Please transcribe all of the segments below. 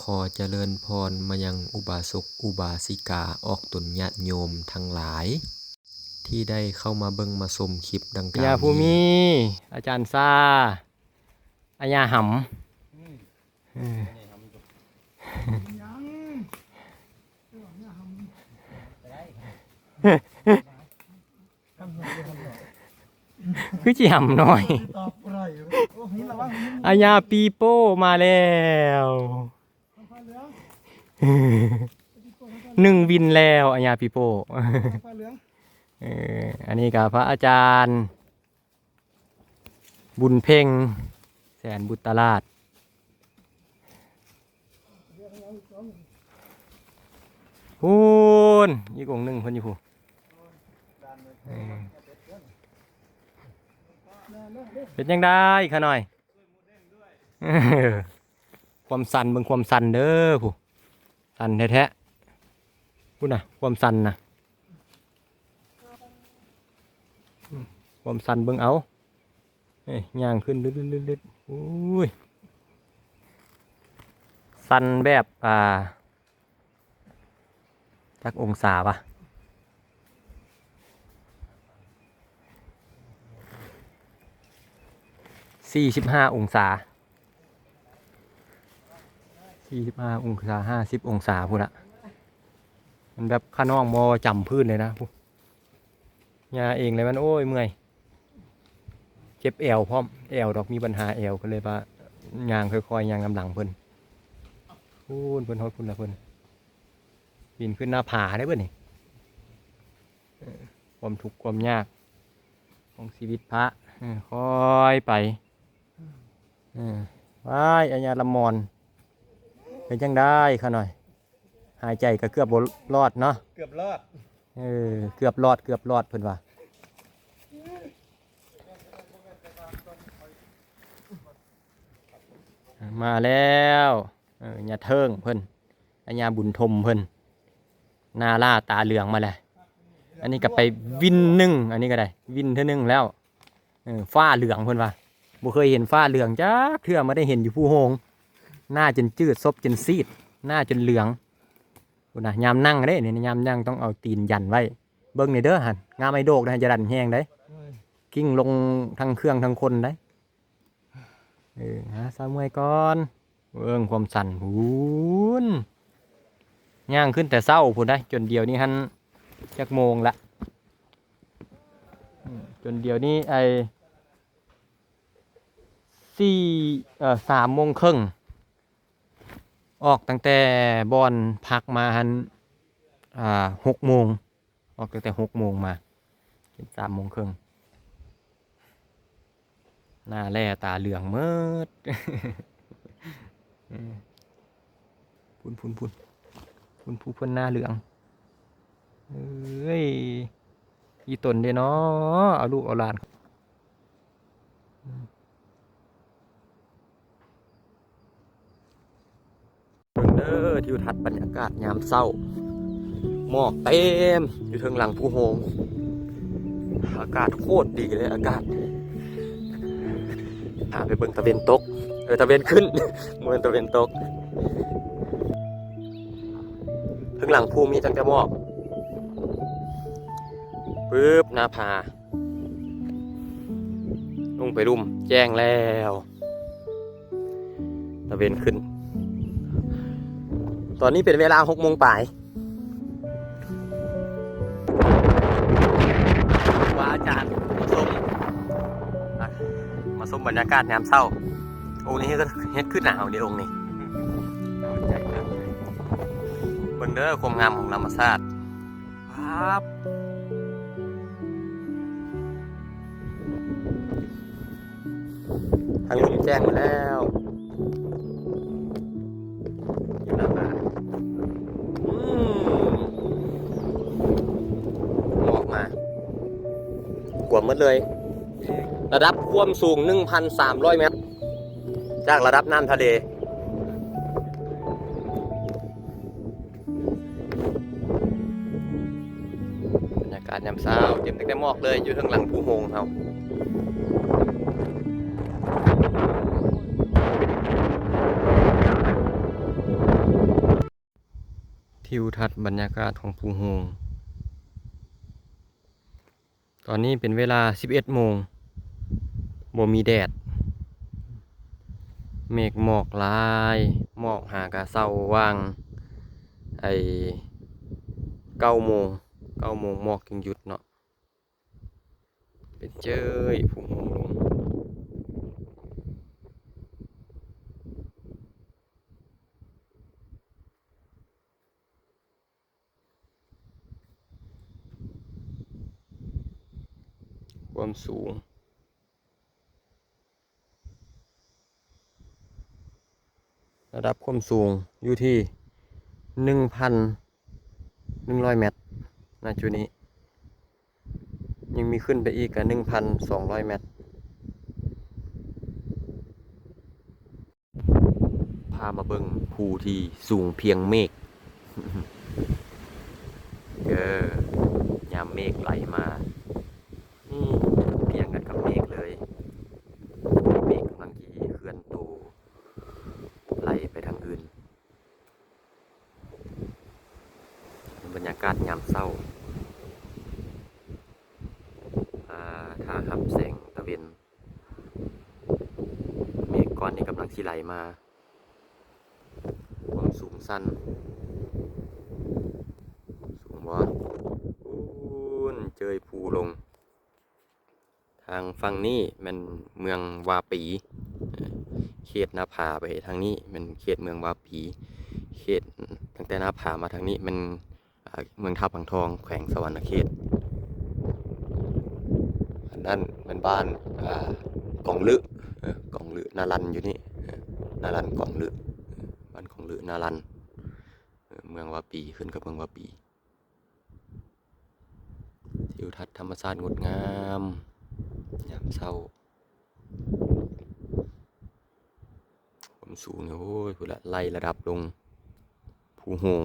ขอเจริญพรมายังอุบาสกอุบาสิกาออกตนญาติโยมทั้งหลาย ที่ได้เข้ามาเบิ่งมาชมคลิปดังกล่าอาวภูมินี้อาจารย์ซาอาญาหำคือจีหำหน่อย ตอบไรโอ้หินระวังหินอาญาปีโป้มาแล้วฟ้าเหลือง หนึ่งวินแล้วอาญาปีโป้ฟ้าเหลืองเอออันนี้กับพระอาจารย์ บุญเพ่ง แสนบุตรราชพูนยี่กองหนึ่งคนอยู่พูเป็นยังได้ขาหน่อย ความสั่นเบิ่งความสั่นเด้อผู้ สั่นแท้ๆพูดนะความสั่นนะความสั่นเบิ่งเอาเอ้ยย่างขึ้นลึดๆๆๆอุ้ยสั่นแบบอ่าจักองศาปะสี่สิบห้าองศา สี่สิบห้าองศาห้าสิบองศาพูดละมันแบบข้าน้องมอจำพื้นเลยนะพูยาเองเลยมันโอ้ยเมื่อยเจ็บแอวพร้อมแอวดอกมีปัญหาแอวก็เลยว่ายางค่อยๆยางกำลังเพิ่นพูนเพิ่นฮอดพุ่นละเพิ่นปีนขึ้นหน้าผาได้เพิ่นนี่เออความทุกข์ความยาก ของชีวิตพระค่อยไปออว้ายอัญญาละมอน เป็นจังได้ค่ะหน่อย หายใจก็เกือบบ่รอดเนาะเกือบรอดเออเกือบรอดเกือบรอดเพิ่นว่ามาแล้วเออญาเทิงเพิ่นอัญญาบุญทมเพิ่นหน้าล่าตาเหลืองมาแล้วอันนี้ก็ไปวินหนึ่งอันนี้ก็ได้ วินเท่านึงแล้วเออฟ้าเหลืองเพิ่นว่าบ่เคยเห็นฟ้าเหลืองจักเทื่อมาได้เห็นอยู่ผู้โฮง หน้าจนจืดซบจนซีด หน้าจนเหลืองนะยามนั่งเด้นี่ยามนั่งต้องเอาตีนยันไว้ เบิ่งนี่เด้อหันงามไอโดกนะจะดันแห้งได้กิ้งลงทั้งเครื่องทั้งคนได้เออหาสามวยก่อนเบิ่งความสั่นหูนย่างขึ้นแต่เศร้าพุ่นได้ จนเดียวนี้หันจักโมงละจนเดียวนี้ไอสี่เอ่อสามโมงครึ่ง ออกตั้งแต่บอนพักมาหันอ่าหกโมงออกตั้งแต่หกโมงมาเป็นสามโมงครึ่งหน้าแร่ตาเหลืองเมิดพุ่นพุ่นพุ่นพุ่นพุ่นพุ่นหน้าเหลืองเอ้ยอีตนเด้เนาะเอาลูกเอาหลาน เบิ่งเด้อทิวทัศน์บรรยากาศยามเศร้า หมอกเต็ม อยู่เทิงหลังผู้โฮงอากาศโคตรดีเลยอากาศพาไปเบิ่งตะเวนตกเออตะเวนขึ้นเมื่อตะเวนตกเทิงหลังภูมีจังแต่หมอกปึ๊บหน้าผาลงไปรุ่มแจ้งแล้ว ตะเวนขึ้น ตอนนี้เป็นเวลาหกโมงป่ายว่าอาจารย์มาชมอะมาชมบรรยากาศยามเศร้า องค์นี้ก็เฮ็ดขึ้นหนาวเดียวองค์นี้เบิ่งเด้อความงามของธรรมชาติครับทางลุงแจ้งมาแล้ว หมดเลย ระดับความสูง 1,300 เมตร จากระดับน้ำทะเลบรรยากาศยามเช้าเต็มตั้งแต่หมอกเลย อยู่ทางหลังภูโฮงเขาทิวทัศน์บรรยากาศของภูโฮง ตอนนี้เป็นเวลา 11โมงบ่มีแดด เมฆหมอกลาย หมอกหากะเศร้าว่าง ไอเก้าโมงเก้าโมงหมอกยังหยุดเนาะเป็นเจ้ยภูโฮงลง ความ สูง ระดับความสูงอยู่ที่หนึ่งพันหนึ่งร้อยเมตรณจุดนี้ ยังมีขึ้นไปอีกกับหนึ่งพันสองร้อยเมตรพามาเบิงภูที่สูงเพียงเมฆเออยามเมฆไหลมา นี่เพียงกันกับเมฆเลย เมฆกำลังที่เคลื่อนตัวไหลไปทางอื่น บรรยากาศยามเศร้าอ่าถ้าหับแสงตะเวนเมฆก้อนนี้กำลังที่ไหลมาความสูงสั้น สูงว่าอู้นเจยภูลง ทางฝั่งนี้มันเมืองวาปีเขตนาผาไปทางนี้มันเขตเมืองวาปี เขตตั้งแต่นาผามาทางนี้มัน เมืองท่าพังทองแขวงสวรรณเขตอันนั้นมันบ้านอกองลึเอกองลึนารันอยู่นี่นารันกองลึบ้านกองลึนารันเมืองวาปีขึ้นกับเมืองวาปีทิวทัศน์ธรรมชาติงดงามยามเช้าความสูงเนี่ยโอ้ยพูดละไล่ระดับลงภูโฮง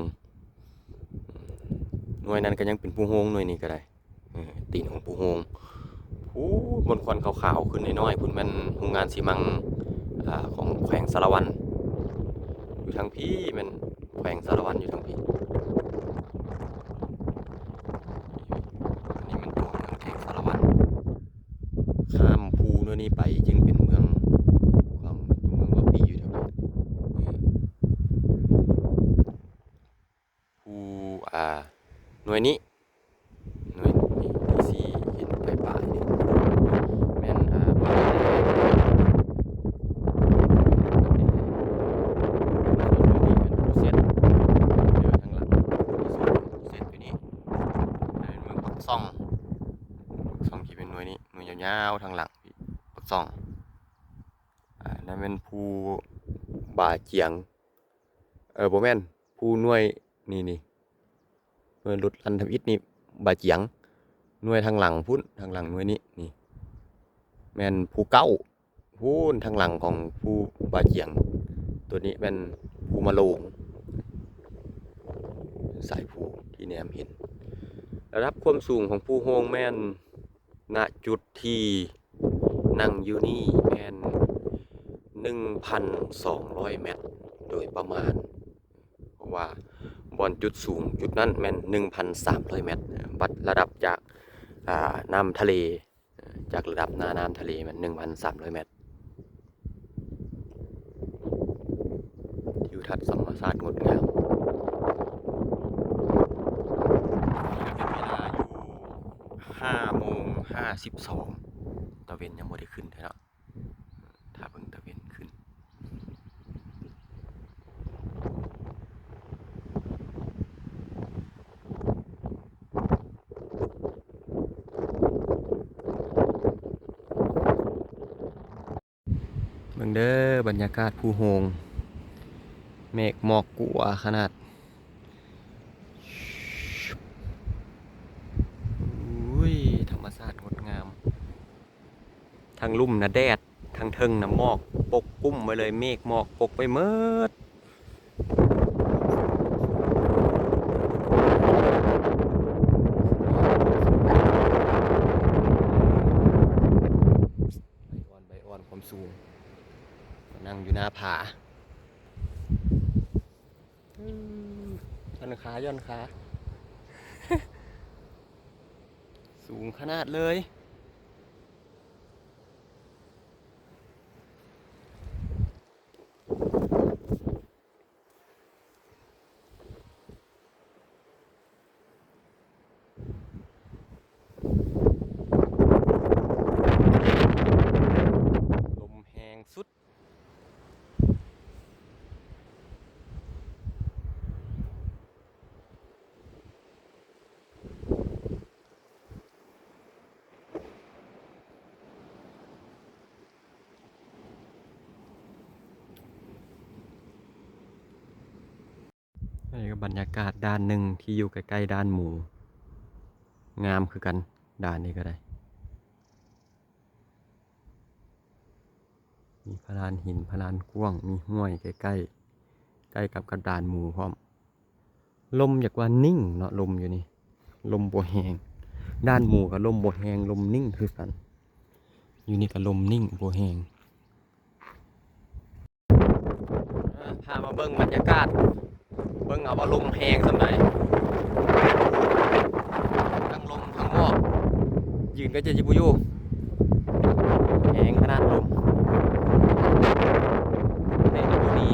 หน่วยนั้นก็ยังเป็นภูโฮงหน่วยนี้ก็ได้ตีนของภูโฮงผู้บนควันขาวๆขึ้นน้อยๆพุ่นแมันโรงงานซีมังอของแขวงสารวัน อยู่ทางพี่มันแขวงสารวันอยู่ทางพี่ อันนี้มันตัวเมืองแขกสารวัตรข้ามภูนู่นนี่ไปจึงเป็นเมืองความเมืองว่าปีอยู่แถวนี้ภูอ่าหน่วยนี้หน่วยนี้ที่สี่เห็นไปป่ายนี่แม่นอ่าบ้านนี่เป็นภูเซตเดี๋ยวทางหลังภูเซตอยู่นี่ เป็นเมืองปักซ่อง ปักซ่องที่เป็นหน่วยนี้หน่วยยาวๆทางหลังปักซ่องอ่านั่นเป็นภูบ่าเจียง เออโบแมนภูหน่วยนี่นี่หน่วยรุดลันทวิทนี่บ่าเจียงหน่วยทางหลังพุ่นทางหลังหน่วยนี้นี่แมนภูเก้าพุ่นทางหลังของภูบ่าเจียง ตัวนี้เป็นภูมะโลงสายภูที่แนมเห็นระดับความสูงของภูโฮงแม่น ณจุดที่นั่งอยู่นี่แม่น1,200 เมตร โดยประมาณ เพราะว่าบอนจุดสูงจุดนั้นแม่น1,300 เมตร วัดระดับจากาน้ำทะเล จากระดับหน้าน้ำทะเลมัน1,300 เมตรทิวทัศน์ธรรมชาติงดงาม เป็นเวลาอยู่ห้าโมงห้า สิบสองตะเวนยังไม่ได้ขึ้นเลยเนาะถ้าเบิ่งตะเวนขึ้นเบิ่งเด้อบรรยากาศภูโฮงเมฆหมอกกัวขนาด อุ้ยธรรมชาติงดงาม ทา งลุ่มนะแดดทางเทิงนะหมอก ปกกุ้มไว้เลยเมฆหมอกปกไปเมิดใบอ่อนใบอ่อนความสูงนั่งอยู่หน้าผาย่อนขาย่อนขา สูงขนาดเลย ลมแหงสุด นี่ก็บ รรยากาศด้านหนึ่งที่อยู่ใกล้ๆด้านหมู งามคือกันด้านนี้ก็ได้ มีพลานหินพลานกว้าง มีห้วยใกล้ๆ ใกล้กับกระดานหมูพร้อม ลมอยากว่านิ่งเนาะลมอยู่นี่ ลมบ่แหงด้านหมูกับลมบ่แหงลมนิ่งคือกัน อยู่นี่กับลมนิ่งบ่แหงพามาเบิ่งบรรยากาศ บิ่งเอาว่าลมแหงสำไหนทั้งลมทั้งหมอกยืนก็จะจิบุยูแหงขนาดลมในตะบูดี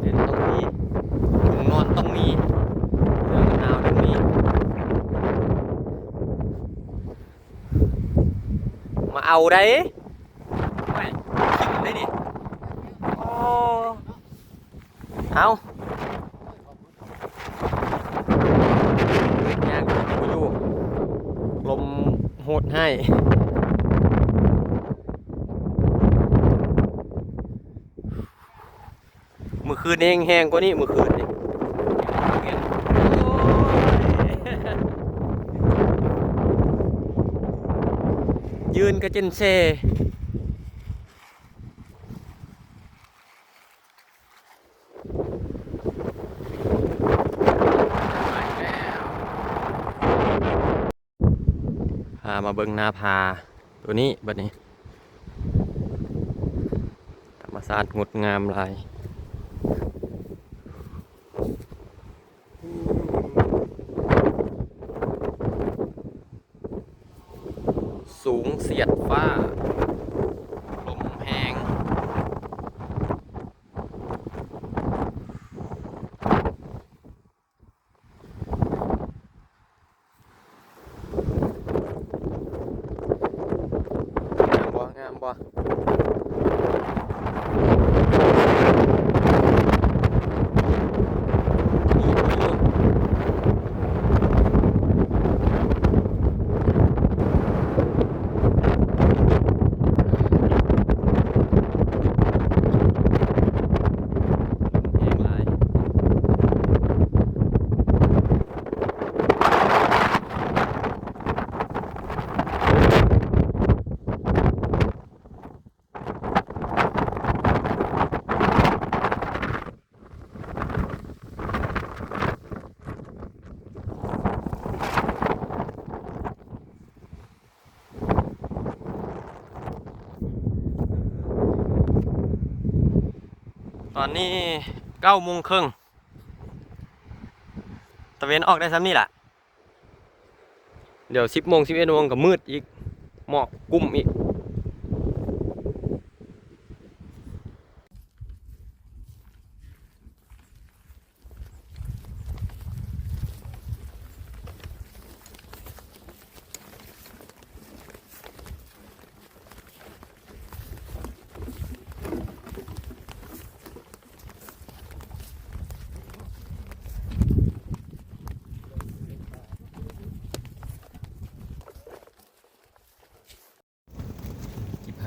เด่นต้องมีถุงนอนต้องมีเสื้อกันหนาวต้องมีมาเอาได้ไปขิงได้ดิ เอาย่างกูอยู่ลมโหดให้มือคืนเองแห้งกว่านี้มือคืนนี่โอ้ยยืนกระเจนเซ พา มาเบิ้งนาพา ตัวนี้บัดนี้ ธรรมศาสตร์งดงามลายสูงเสียดฟ้า ลมแหง งามบ่งามบ่อีกแห้งหลายต อนนี้เก้าโมงครึ่งตะเวนออกได้ซ้ำนี่แหละเดี๋ยวสิบโมงสิบเอ็ดโมงก็มืดอีกหมอกกุ้มอีก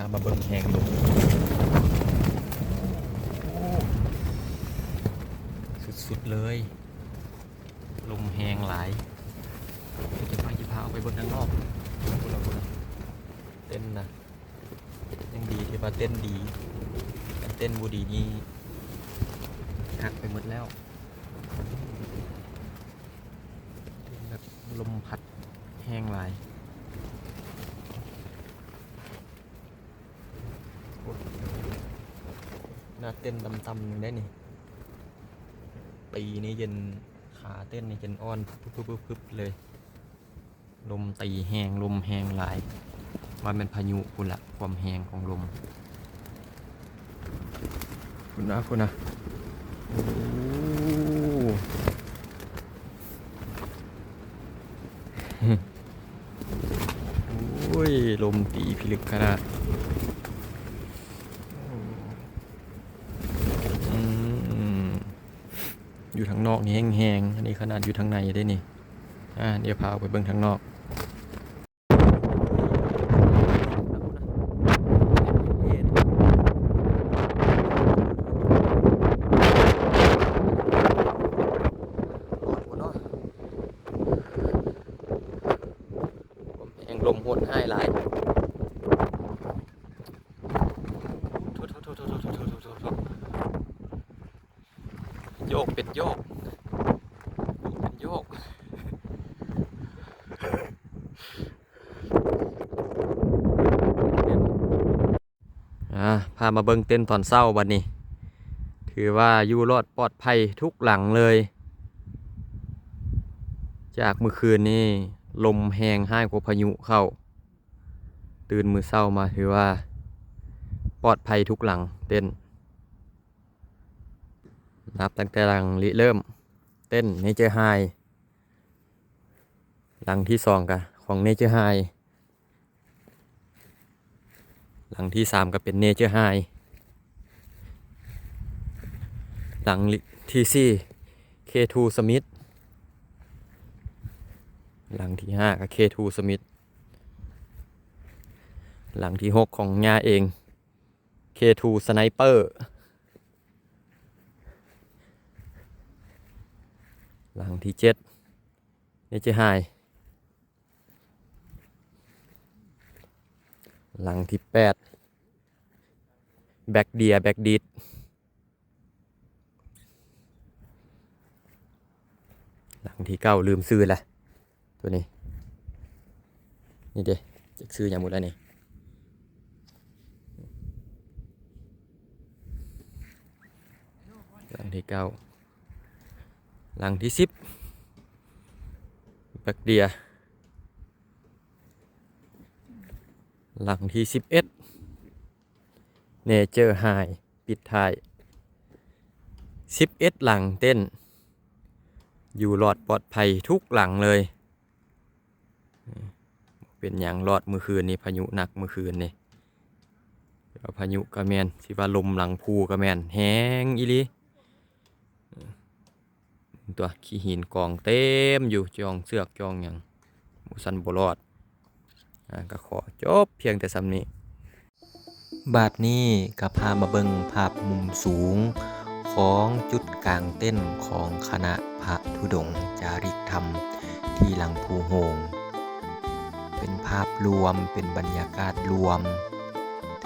ามาเบิ่งแหงลมสุดๆเลยลมแหงหลายจะพาจิพาเอาไปบิ่งข้างนอกบุญละบุญเต้นนะยังดีที่ว่าเต้นดีเต้นบูดีนี่หักไปหมดแล้วแบบลมพัดแห้งหลาย ก หน้า เต้นตำๆหนึ่งได้นี่ตีนี่เย็นขาเต้นนี่เย็นอ่อนพึบๆเลย ลมตีแหงลมแหงหลายว่าเป็นพายุคุณละความแหงของลม คุณนะคุณนะโอ้โอ้ยลมตีพิลึกขนาดอืม อยู่ทางนอกนี่แห้งๆอันนี้ขนาดอยู่ทางในได้นี่อ่าเดี๋ยวพาไปเบิ่งทางนอก แห่งลมหดให้หลายโยกเป็นโยก เป็นโยก อ่าพา มาเบิ่งเต้นตอนเศร้าบัดนนี้ ถือว่าอยู่รอดปลอดภัยทุกหลังเลย จากเมื่อคืนนี้ลมแหงห้ายกว่าพายุเข้า ตื่นมือเศร้ามาถือว่า ปลอดภัยทุกหลังเต้น นับตั้งแต่หลังริเริ่ม เต้นเนเจอร์ไฮหลังที่สองกะของเนเจอร์ไฮ หลังที่สามก็เป็นเนเจอร์ไฮหลังที่สี่ K2 Smith หลังที่ห้าก็ K2 Smith หลังที่หกของงาเอง K2 Sniper หลังที่เจ็ดนี่จะไฮ หลังที่แปดแบกเดียแบกดีดหลังที่เก้าลืมซื้อละตัวนี้ นี่เด้จะซื้ออย่างหมดแล้วนี่หลังที่เก้าหลังที่สิบแบกเดีย หลังที่สิบเอ็ดเนเจอร์ไฮปิดท้ายสิบเอ็ดหลังเต้น อยู่รอดปลอดภัยทุกหลังเลย เป็นอย่างรอดมือคืนนี่พายุหนักมือคืนนี่พายุกระแมนสิว่าลมหลังภูกระแมนแห้งอีลีตัวขี้หินกองเต็มอยู่จองเสือกจองอย่างมูสันบรอด ก็ขอจบเพียงแต่สำนี้ บาดนี้ก็พามาเบิงภาพมุมสูง ของจุดกลางเต้นของคณะพระธุดงค์จาริกธรรม ที่หลังภูโฮงเป็นภาพรวมเป็นบรรยากาศรวม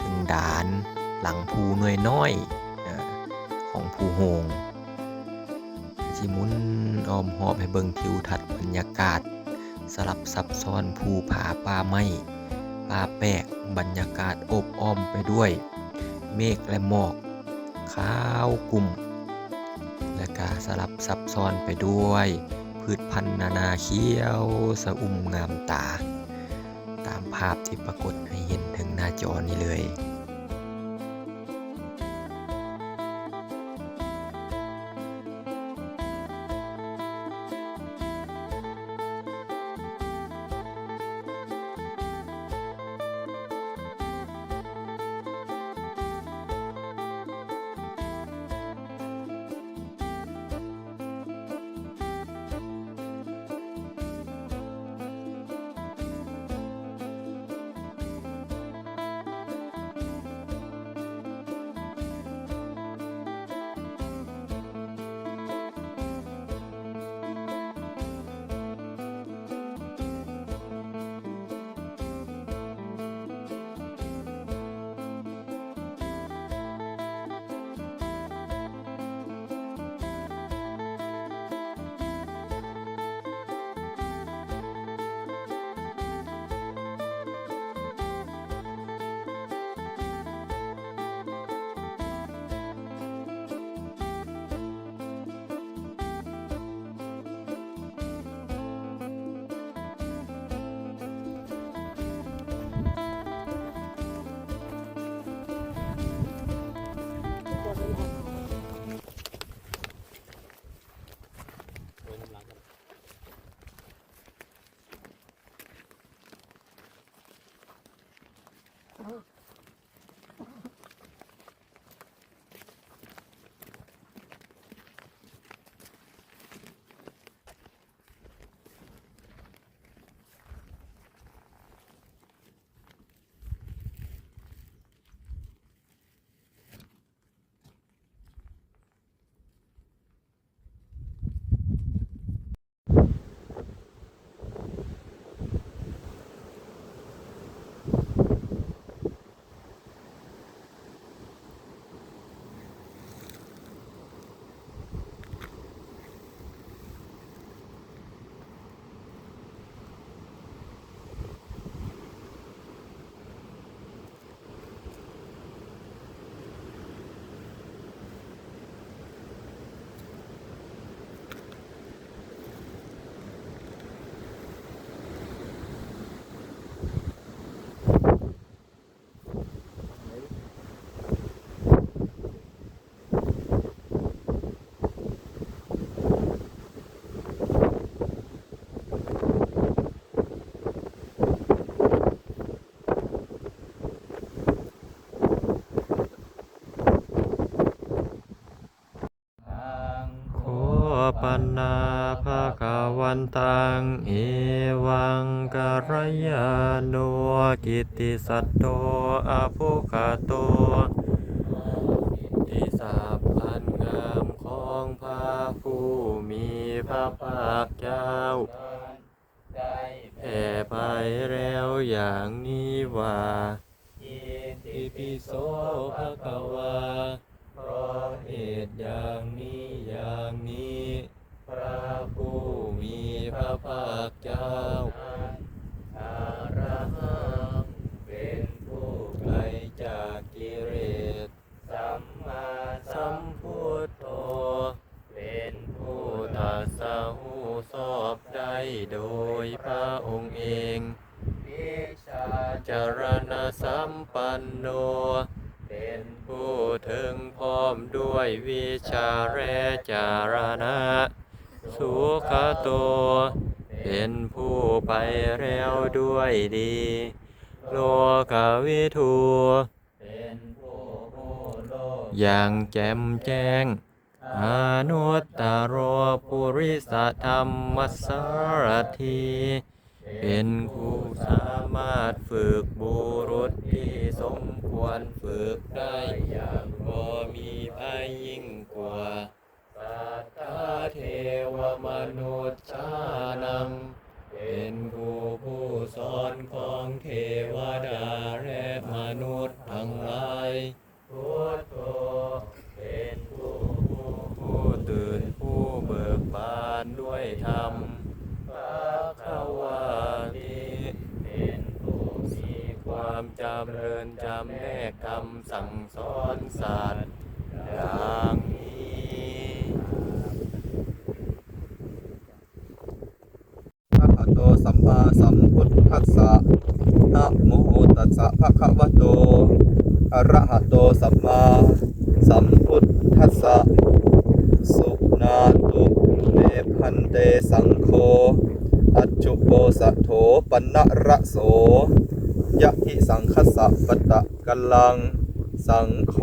ถึงด่านหลังภูน้อยน้อยของภูโฮงจิมุนอ้อมหอบให้เบิงทิวทัศน์บรรยากาศ สลับซับซ้อนภูผาป่าไม้ป่าแปกบรรยากาศอบอ้อมไปด้วย เมฆและหมอกขาวกลุ่ม และกาสลับซับซ้อนไปด้วย พืชพันธุ์นานาเขียวสะอุ่มงามตา ตามภาพที่ปรากฏให้เห็นถึงหน้าจอนี้เลย ปันนาภาควันตัง เอวังกรยาโนกิตติสัตโตอภุคาโตกิตติศัพท์อันงามของพระผู้มีพระภาคเจ้าแผ่ไปแล้วอย่างนี้ว่าอิติปิโสภะคะวา โดยพระองค์เองวิชาจารณสัมปันโน เป็นผู้ถึงพร้อมด้วยวิชาและจารณะ สุขโต เป็นผู้ไปแล้วด้วยดี โลกวิทู เป็นผู้รู้โลกอย่างแจ่มแจ้ง อนุตตรปุริสธรรมสารทีเป็นผู้สามารถฝึกบุรุษที่สมควรฝึกได้อย่างบ่มีภัยยิ่งกว่าสัตตาเทวมนุษย์ชานัง เป็นผู้ผู้สอนของเทวดาและมนุษย์ทั้งหลายพุทโธเป็นผู้ผู้ผู้ตื่นผู้เบิกบานด้วยธรรมพระขวานิเป็นผู้มีความจำเริญจำแนกคำสั่งสอนสัตว์อย่างนี้ อะระหะโตสัมมาสัมพุทธัสสะนะโมตัสสะภะคะวะโต อะระหะโตสัมมาสัมพุทธัสสะ สุนาตุเมพันเตสังโฆ อัจจุโปสะโถปนะระโส ยะทิสังคสะปะตะกั ลัง สังโฆ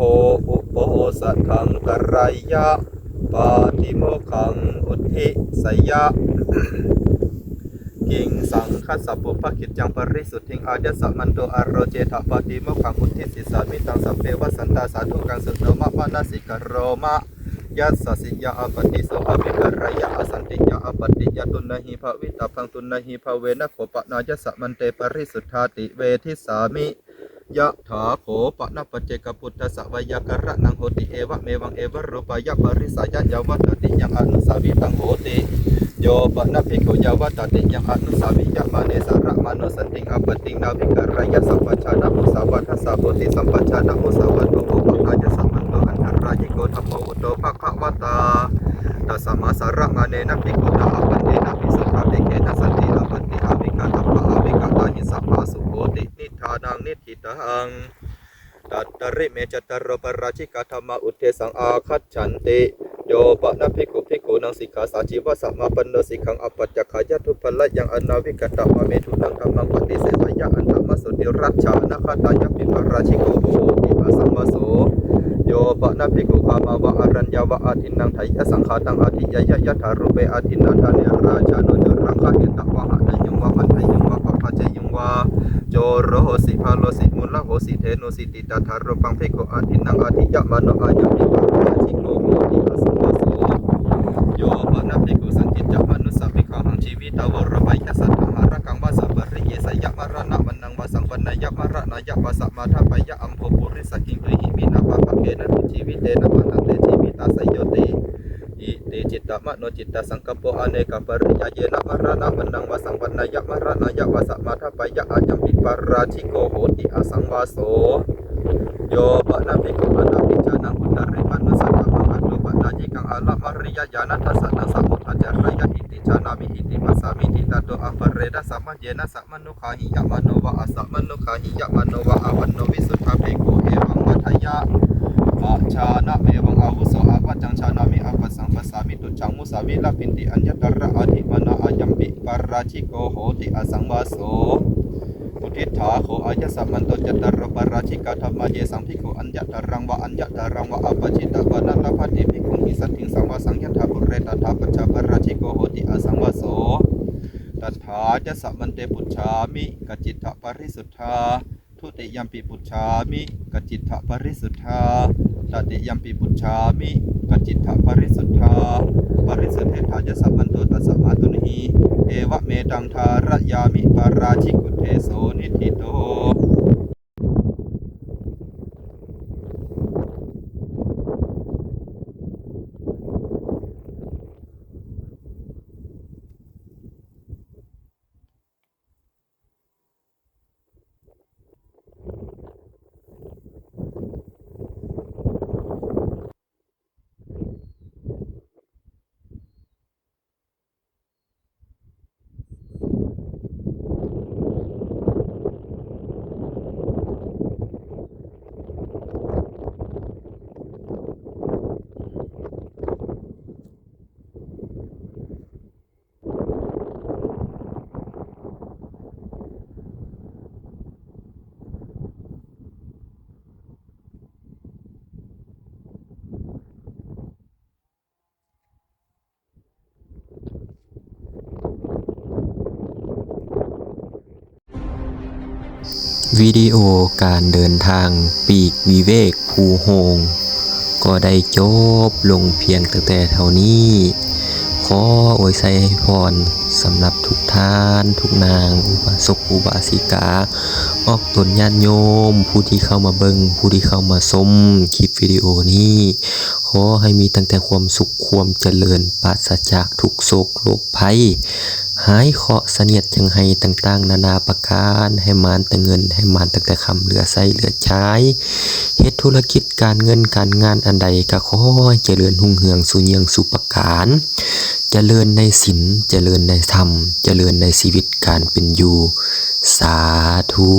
อุปโภสถังกรายะ ปาติโมขังอุทิสยะกิงสังคัสสะปุภกิจจังปริสุทธิงอาเดสะมันโตอารโรเจถปาติโมขังอุทิสิสามิตังสัพเพวสันตาสาธุกังสุตโตมะปานาสิกโรมะยัสสสิยาอปติโสอภิกรายะอสันติยาอปติยตุนหิภวิตาพังตุนหิภเวนะโขปะนายัสสะมันเตปริสุทธาติเวทิสามิ ยะถาโขปะนะปเจกพุทธสสะวยากระนังโหติเอวะเมวังเอวะรูปายะปริสายะยาวัตติยังอนุสาวิตังโหติโยปะนะภิกขุยาวัตติยังอนุสาวิยะมาเนสาระมโนสันติงอปติงนาภิกรายะสัพพชานะมุสาวัทสสะโพธิสัมปชานะมุสาวัตโตโปะกายะสัมมันโตอันตรายโกธัมโมอุโตภะคะวตาตัสสะมาสาระมาเนนะภิกขุตาอปตินะภิสุขะภิกเขนะสันติอปติอภิปปะอภิกาตาหิ สัพพสุโหตินิทานังนิทิตังตัตตริเมจตตรโรปราชิกธรรมอุเทสังอาคัจฉันติโยปะนะภิกขุภิกขุนังสิกขาสาชีวะสัมมาปันโนสิกขังอปัจจขายะทุพละยังอนาวิกตะมะเมทุนังธรรมังปฏิเสธยะอันธรรมสุติรัชานะคตายะปิปราชิโกโหติปัสสัมมาโสโยปะนะภิกขุขามาวะอรัญญาวะอาทินังไทยะสังขาตังอาทิยยะยะถารุเปอาทินนาทาเนราชาโนจรังคะเหตวะหะนยุงวะมันทยุง โจโรโหสิพาโลสิมุลละโหสิเทโนสิติตาทารุปังภิกขุอาทินังอาทิยมโนอายุปิปราชิโกโหติปัสสัมมาโสโยปนะภิกุสันจิตจักมนุสสะภิกขังชีวิตาวรบายะสัทธาระกังวาสัปริเยสยะมรณะวันนังวาสัมปันนยะมรณะยะวาสัมาทัปยะอัมโพปุริสกิงตุหิมินาปะปะเกนะทุชีวิเตนะมะนันเตชีวิตาสยโยติ ตมโนจิตตสังกปโปอเนกปริยะเยนะมรณะวันนังวาสัมปันนยะมรณะยะวาสัมมาทปปยะอายัมปิปาราชิโกโหติอสังวาโสโยปะนะภิกขุอนาภิจานังอุตริมนุสัตตมังอัตโตปะนาจิกังอาละมริยญาณทัสสะนังสัมมุทัจจารยะอิติชานามิอิติมัสสามิทิตาโตอัปเรดะสัมมาเยนะสัมมนุขาหิยะมโนวะอัสสะมนุขาหิยะมโนวะอาวันโนวิสุทธาภิกขุเอวังมัทยะ อาชานะเมวังอาวุโสอาวัจจังชานามิอาปัสสังปัสสามิตุจังมุสาวิลาปินติอัญญตระอาทิมนาอายัมปิปาราชิโกโหติอสังวาโสอุทิศถาโขอายสัมมันโตจัตตารปาราชิกาธรรมเยสังภิกขุอัญญตารังวะอัญญตารังวะอัปจิตตวานัลพัติภิกขุหิสัตถิงสังวาสังยถาปุเรตถาปัจจาปาราชิโกโหติอสังวาโสตถาจะสัมมันเตปุจฉามิกจิตถปริสุทธา ทุติยมปิปุจฉามิกจิตถปริสุทธาตติยมปิปุจฉามิกจิตถปริสุทธา ปริสุทธิธาจะสัมมันโตตัสสมาตุนีเอวะเมตังทารยามิปาราชิกุเทโสนิธิโต วิดีโอการเดินทางปีกวิเวกภูโฮง ก็ได้จบลงเพียงแต่เท่านี้ ขออวยใส่ให้พรสำหรับทุกท่านทุกนาง อุบาสกอุบาสิกา ออกตนญาติโยม ผู้ที่เข้ามาเบิงผู้ที่เข้ามาชมคลิปวิดีโอนี้ ขอให้มีตั้งแต่ความสุขความเจริญปราศจากทุกโศกโรคภัย หายเคาะเสนียดจังให้ต่างๆ นานาประการ ให้มานแต่เงิน ให้มานตั้งแต่คำเหลือใส้เหลือใช้เฮ็ดธุรกิจการเงินการงานอันใดก็ขอให้เจริญหุ่งเหืองสุเยียงสุปการเจริญในศีลเจริญในธรรม เจริญในชีวิตการเป็นอยู่ สาธุ